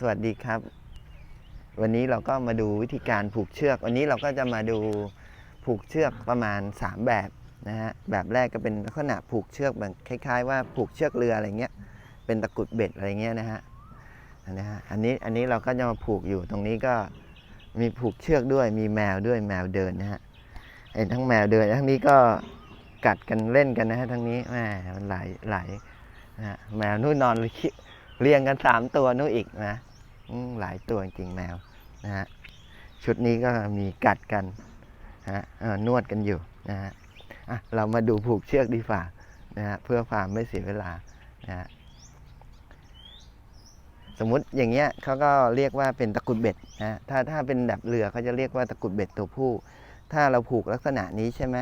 สวัสดีครับ วันนี้เราก็มาดูวิธีการผูกเชือก วันนี้เราก็จะมาดูผูกเชือกประมาณ 3 แบบนะฮะแบบแรกก็เป็นลักษณะผูกเชือกแบบคล้าย ๆ ว่าผูกเชือกเรืออะไรเงี้ยเป็นตะกุดเบ็ดอะไรเงี้ยนะฮะนนี้ฮะอันนี้อันนี้เราก็จะมาผูกอยู่ตรงนี้ก็มีผูกเชือกด้วยมีแมวด้วยแมวเดินนะฮะไอ้ทั้งแมวเดินทั้งนี้ก็กัดกันเล่นกันนะฮะทั้งนี้แหมมันหลายหลายนะฮะแมวนู่นนอนเเรียงกันสามตัวนู่นอีกนะหลายตัวจริงๆแมวนะฮะชุดนี้ก็มีกัดกันฮะนวดกันอยู่นะฮะอะเรามาดูผูกเชือกดีฝ่านะฮะเพื่อความไม่เสียเวลานะฮะสมมุติอย่างเงี้ยเขาก็เรียกว่าเป็นตะกรุดเบ็ดนะฮะถ้าถ้าเป็นแบบเรือเขาจะเรียกว่าตะกรุดเบ็ดตัวผู้ ถ้าเราผูกลักษณะนี้ใช่ไหม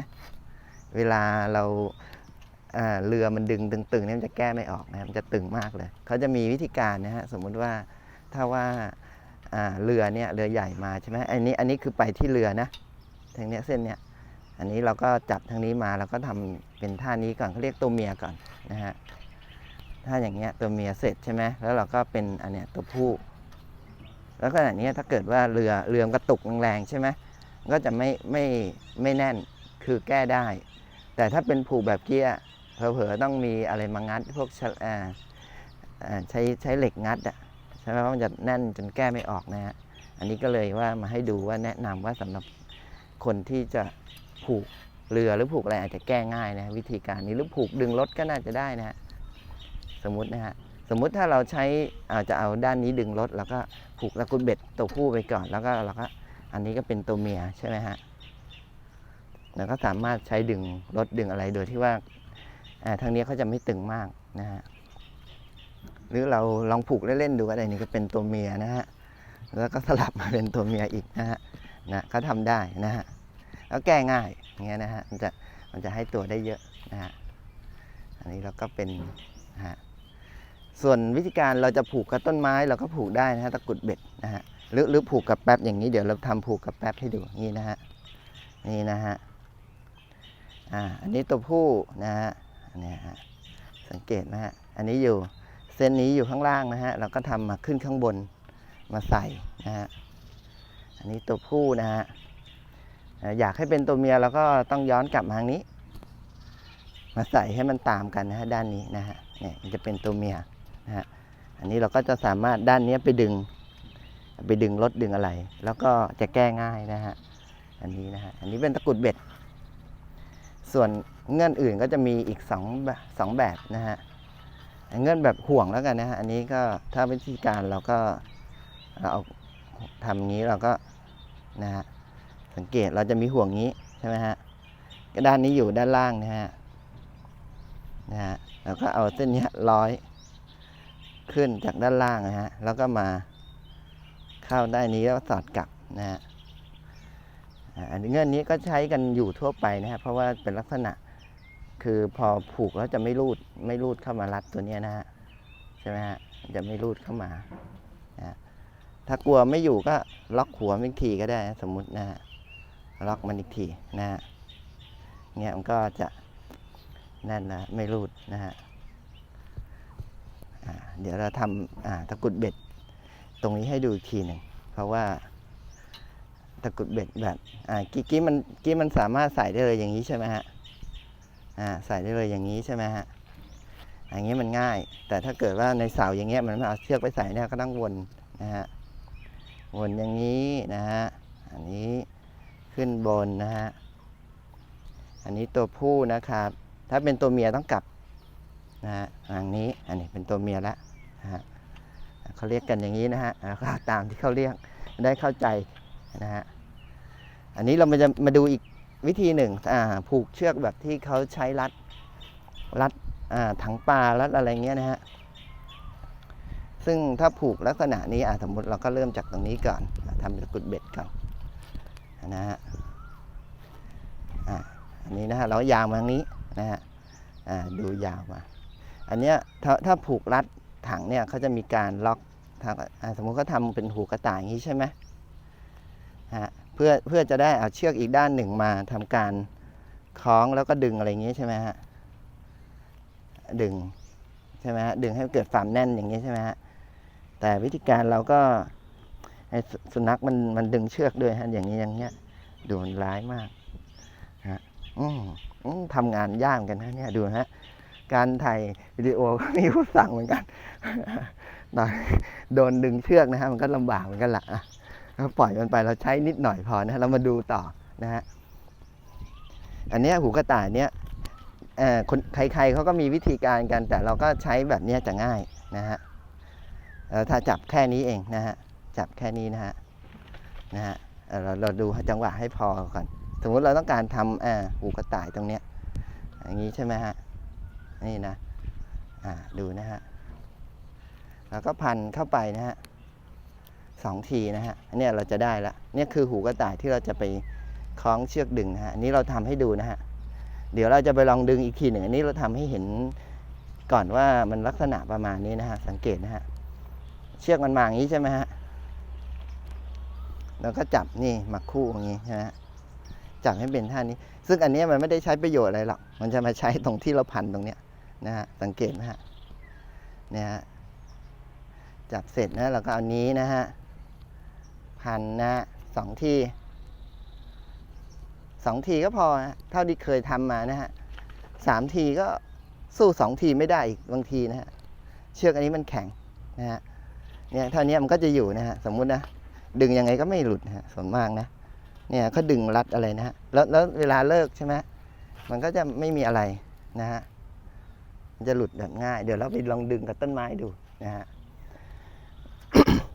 เวลาเรา เรือมันดึงตึงๆเนี่ยมันจะแก้ไม่ออกนะมันจะตึงมากเลย เขาจะมีวิธีการนะฮะสมมุติว่าถ้าว่าเรือเนี่ยเรือใหญ่มาใช่ไหมอันนี้อันนี้คือไปที่เรือนะทางเนี้ยเส้นเนี้ยอันนี้เราก็จับทางนี้มาเราก็ทำเป็นท่านี้ก่อนเขาเรียกตัวเมียก่อนนะฮะถ้าอย่างเงี้ยตัวเมียเสร็จใช่ไหมแล้วเราก็เป็นอันเนี้ยตัวผู้แล้วขณะนี้ยถ้าเกิดว่าเรือเรือมันกระตุกแรงๆใช่ไหมก็จะไม่ไม่ไม่แน่นคือแก้ได้ แต่ถ้าเป็นผูกแบบเกี้ย เผลอๆต้องมีอะไรมางัด พวกใช้ใช้เหล็กงัดอะใช่ไหมว่ามันจะแน่นจนแก้ไม่ออกนะฮะอันนี้ก็เลยว่ามาให้ดูว่าแนะนำว่าสำหรับคนที่จะผูกเรือหรือผูกอะไรอาจจะแก้ง่ายนะวิธีการนี้หรือผูกดึงรถก็น่าจะได้นะฮะสมมตินะฮะสมมุติถ้าเราใช้อาจจะเอาด้านนี้ดึงรถแล้วก็ผูกตะกุดเบ็ดตัวผู้ไปก่อนแล้วก็เราก็อันนี้ก็เป็นตัวเมียใช่ไหมฮะแล้วก็สามารถใช้ดึงรถดึงอะไรโดยที่ว่า ทางนี้เขาจะไม่ตึงมากนะฮะหรือเราลองผูกเล่นๆดูก็ได้นี่ก็เป็นตัวเมียนะฮะแล้วก็สลับมาเป็นตัวเมียอีกนะฮะนะเขาทำได้นะฮะแล้วแก้ง่ายอย่างเงี้ยนะฮะมันจะมันจะให้ตัวได้เยอะนะฮะอันนี้เราก็เป็นนะฮะส่วนวิธีการเราจะผูกกับต้นไม้เราก็ผูกได้นะฮะตะกุดเบ็ดนะฮะหรือหรือผูกกับแป๊บอย่างนี้เดี๋ยวเราทำผูกกับแป๊บให้ดูนี่นะฮะนี่นะฮะอ่าอันนี้ตัวผู้นะฮะ เนี้ยฮะสังเกตนะฮะอันนี้อยู่เส้นนี้อยู่ข้างล่างนะฮะเราก็ทำมาขึ้นข้างบนมาใส่นะฮะอันนี้ตัวผู้นะฮะอยากให้เป็นตัวเมียเราก็ต้องย้อนกลับมาทางนี้ มาใส่ให้มันตามกันนะฮะด้านนี้นะฮะเนี่ยมันจะเป็นตัวเมียนะฮะอันนี้เราก็จะสามารถด้านนี้ไปดึง ไปดึงรถดึงอะไร แล้วก็จะแก้ง่ายนะฮะอันนี้นะฮะอันนี้เป็นตะกรุดเบ็ด ส่วนเงื่อนอื่นก็จะมีอีกสองแบบสองแบบนะฮะเงื่อนแบบห่วงแล้วกันนะฮะอันนี้ก็ถ้าวิธีการเราก็เอาทำงี้เราก็นะฮะสังเกตเราจะมีห่วงนี้ใช่ไหมฮะก็ด้านนี้อยู่ด้านล่างนะฮะนะฮะเราก็เอาเส้นนี้ร้อยขึ้นจากด้านล่างนะฮะแล้วก็มาเข้าได้านนี้แล้วสอดกลับนะฮะ อันนี้เงื่อนนี้ก็ใช้กันอยู่ทั่วไปนะฮะเพราะว่าเป็นลักษณะคือพอผูกแล้วจะไม่รูดไม่รูดเข้ามารัดตัวนี้นะฮะใช่ไหมฮะจะไม่รูดเข้ามานะถ้ากลัวไม่อยู่ก็ล็อกหัวมันอีกทีก็ได้สมมตินะฮะล็อกมันอีกทีนะฮะเงี้ยมันก็จะแน่นนะไม่รูดนะฮะเดี๋ยวเราทำตะกรุดเบ็ดตรงนี้ให้ดูอีกทีหนึ่งเพราะว่า ตะกรุดเบ็ดแบบอ่ากี้กี้มันกี้มันสามารถใส่ได้เลยอย่างนี้ใช่ไหมฮะอ่าใส่ได้เลยอย่างนี้ใช่ไหมฮะอย่างนี้มันง่าย แต่ถ้าเกิดว่าในเสาอย่างเงี้ยมันไม่เอาเชือกไปใส่เนี่ยก็ต้องวนนะฮะวนอย่างนี้นะฮะอันนี้ขึ้นบนนะฮะอันนี้ตัวผู้นะครับ ถ้าเป็นตัวเมียต้องกลับนะฮะอย่างนี้อันนี้เป็นตัวเมียแล้วนะฮะเขาเรียกกันอย่างนี้นะฮะแล้วก็ตามที่เขาเรียกได้เข้าใจ นะฮะอันนี้เรามาจะมาดูอีกวิธีหนึ่งอ่าผูกเชือกแบบที่เขาใช้รัดรัดอ่าถังปลารัดอะไรเงี้ยนะฮะซึ่งถ้าผูกลักษณะนี้อ่าสมมติเราก็เริ่มจากตรงนี้ก่อนทำตะกรุดเบ็ดก่อนนะฮะอ่าอันนี้นะฮะเรายาวมาทางนี้นะฮะอ่าดูยาวมา อันเนี้ยถ้าถ้าผูกรัดถังเนี่ยเขาจะมีการล็อกทางอ่าสมมติเขาทำเป็นหูกระต่ายอย่างนี้ใช่ไหม พื่อเพื่อจะได้เอาเชือกอีกด้านหนึ่งมาทำการคล้องแล้วก็ดึงอะไรอย่างนี้ใช่ไหมฮะดึงใช่ไหมฮะดึงให้เกิดความแน่นอย่างนี้ใช่ไหมฮะแต่วิธีการเราก็สุนัขมันมันดึงเชือกด้วยฮะอย่างนี้อย่างเงี้ยดูมันร้ายมากฮะอืมอืมทำงานยากกันนะเนี่ยดูฮะการถ่ายวิดีโอก็มีผู้สั่งเหมือนกันตอนโดนดึงเชือกนะฮะมันก็ลำบากเหมือนกันละ่ะ ปล่อยมันไปเราใช้นิดหน่อยพอนะเรามาดูต่อนะฮะอันนี้หูกระต่ายเนี้ยเอ่อคนใครๆเขาก็มีวิธีการกัน แต่เราก็ใช้แบบนี้จะง่ายนะฮะเอ่อถ้าจับแค่นี้เองนะฮะจับแค่นี้นะฮะนะฮะเราเราดูจังหวะให้พอก่อนสมมติเราต้องการทำอ่าหูกระต่ายตรงเนี้ยอย่างนี้ใช่ไหมฮะนี่นะอ่าดูนะฮะแล้วก็พันเข้าไปนะฮะ สองทีนะฮะอันเนี้ยเราจะได้ละเนี่ยคือหูกระต่ายที่เราจะไปคล้องเชือกดึงนะฮะอันนี้เราทำให้ดูนะฮะเดี๋ยวเราจะไปลองดึงอีกทีหนึ่งอันนี้เราทำให้เห็นก่อนว่ามันลักษณะประมาณนี้นะฮะสังเกตนะฮะเชือกมันมาอย่างนี้ใช่ไหมฮะแล้วก็จับนี่มาคู่อย่างนี้นะฮะจับให้เป็นท่านี้ ซึ่งอันนี้มันไม่ได้ใช้ประโยชน์อะไรหรอกมันจะมาใช้ตรงที่เราพันตรงเนี้ยนะฮะสังเกตนะฮะเนี่ยฮะจับเสร็จนะเราก็เอานี้นะฮะ พันนะฮะสองทีสองทีก็พอเท่าที่เคยทำมานะฮะสามทีก็สู้สองทีไม่ได้อีกบางทีนะฮะเชือกอันนี้มันแข็งนะฮะเนี่ยเท่านี้มันก็จะอยู่นะฮะสมมุตินะดึงยังไงก็ไม่หลุดนะฮะส่วนมากนะเนี่ยเขาดึงรัดอะไรนะฮะแล้วแล้วเวลาเลิกใช่ไหมมันก็จะไม่มีอะไรนะฮะมันจะหลุดแบบง่าย เดี๋ยวเราไปลองดึงกับต้นไม้ดูนะฮะ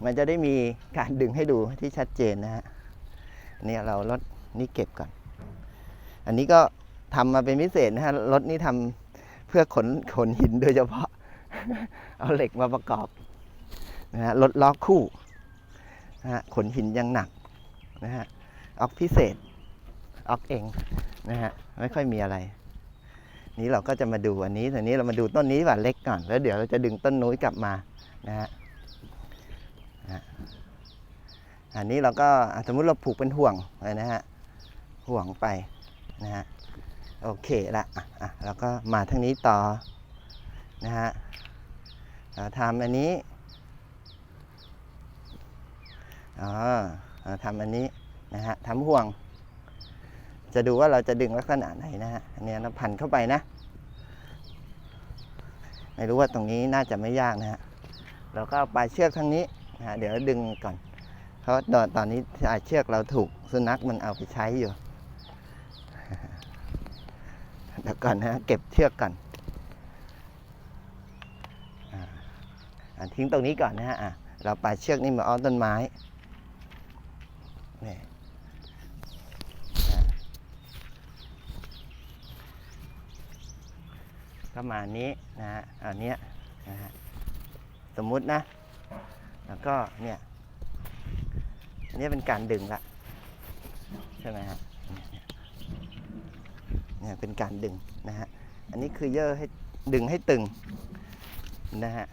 มันจะได้มีการดึงให้ดูที่ชัดเจนนะฮะเนี่ยเราลดนี่เก็บก่อน อันนี้ก็ทำมาเป็นพิเศษนะฮะรถนี่ทำเพื่อขนขนหินโดยเฉพาะ เอาเหล็กมาประกอบนะฮะรถล้อคู่นะฮะขนหินยังหนักนะฮะออกพิเศษออกเองนะฮะไม่ค่อยมีอะไร นี้เราก็จะมาดูอันนี้ทีนี้เรามาดูต้นนี้ว่าเล็กก่อน แล้วเดี๋ยวเราจะดึงต้นนู้นกลับมานะฮะ อันนี้เราก็สมมุติเราผูกเป็นห่วงเลยนะฮะห่วงไปนะฮะโอเคละอะอะแล้วก็มาทางนี้ต่อนะฮะเราทำอันนี้อ๋อเราทำอันนี้นะฮะทำห่วง จะดูว่าเราจะดึงลักษณะไหนนะฮะอันนี้เราพันเข้าไปนะ ไม่รู้ว่าตรงนี้น่าจะไม่ยากนะฮะเราก็ปลายเชือกทางนี้นะฮะเดี๋ยวดึงก่อน เพราะตอนตอนนี้สายเชือกเราถูกสุนัขมันเอาไปใช้อยู่เดี๋ยวก่อนนะเก็บเชือกก่อนอทิ้งตรงนี้ก่อนนะฮะเราปลายเชือกนี่มาอ้อมต้นไม้นี่อะก็มานี้นะฮะอันเนี้ยนะฮะสมมุตินะ แล้วก็เนี่ย นนี้เป็นการดึงละใช่ไหมฮะเนี่ยเป็นการดึงนะฮะอันนี้คือเย่อให้ดึงให้ตึงนะฮะ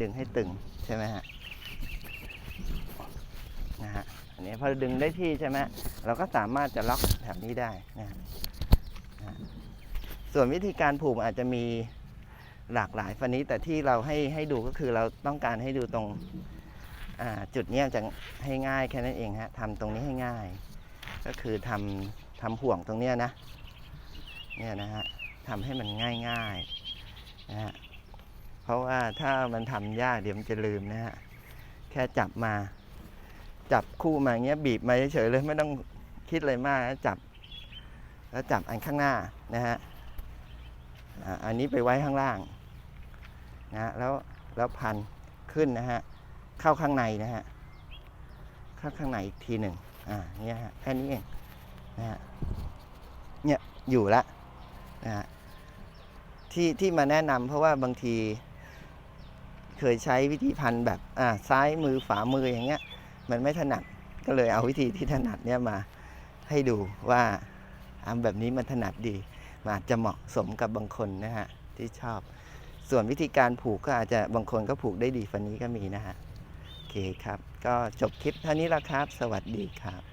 ดึงให้ตึงใช่ไหมฮะนะฮะอันนี้พอดึงได้ที่ใช่ไหมเราก็สามารถจะล็อกแถบนี้ได้นะฮะนะะส่วนวิธีการผูกอาจจะมีหลากหลายฟันนี้แต่ที่เราให้ให้ดูก็คือเราต้องการให้ดูตรง จุดนี้จะให้ง่ายแค่นั้นเองฮะทำตรงนี้ให้ง่าย ก็คือทำทำห่วงตรงเนี้ยนะเนี่ยนะฮะทำให้มันง่ายง่ายๆนะฮะเพราะว่าถ้ามันทำยากเดี๋ยวมันจะลืมนะฮะแค่จับมา จับคู่มาอย่างเงี้ยบีบมาเฉยๆเลยไม่ต้องคิดอะไรมากจับ แล้วจับอันข้างหน้านะฮะอันนี้ไปไว้ข้างล่างนะฮะแล้วแล้วพันขึ้นนะฮะ เข้าข้างในนะฮะเข้าข้างในอีกทีหนึ่งอ่าเนี่ยฮะแค่นี้เองนะฮะเนี่ยอยู่ละนะฮะที่ที่มาแนะนำเพราะว่าบางทีเคยใช้วิธีพันแบบอ่าซ้ายมือฝามืออย่างเงี้ย มันไม่ถนัดก็เลยเอาวิธีที่ถนัดเนี่ยมาให้ดูว่าทำแบบนี้มันถนัดดีมันอาจจะเหมาะสมกับบางคนนะฮะที่ชอบ ส่วนวิธีการผูกก็อาจจะบางคนก็ผูกได้ดีฟันนี้ก็มีนะฮะ เคครับ ก็จบคลิปเท่านี้ละครับ สวัสดีครับ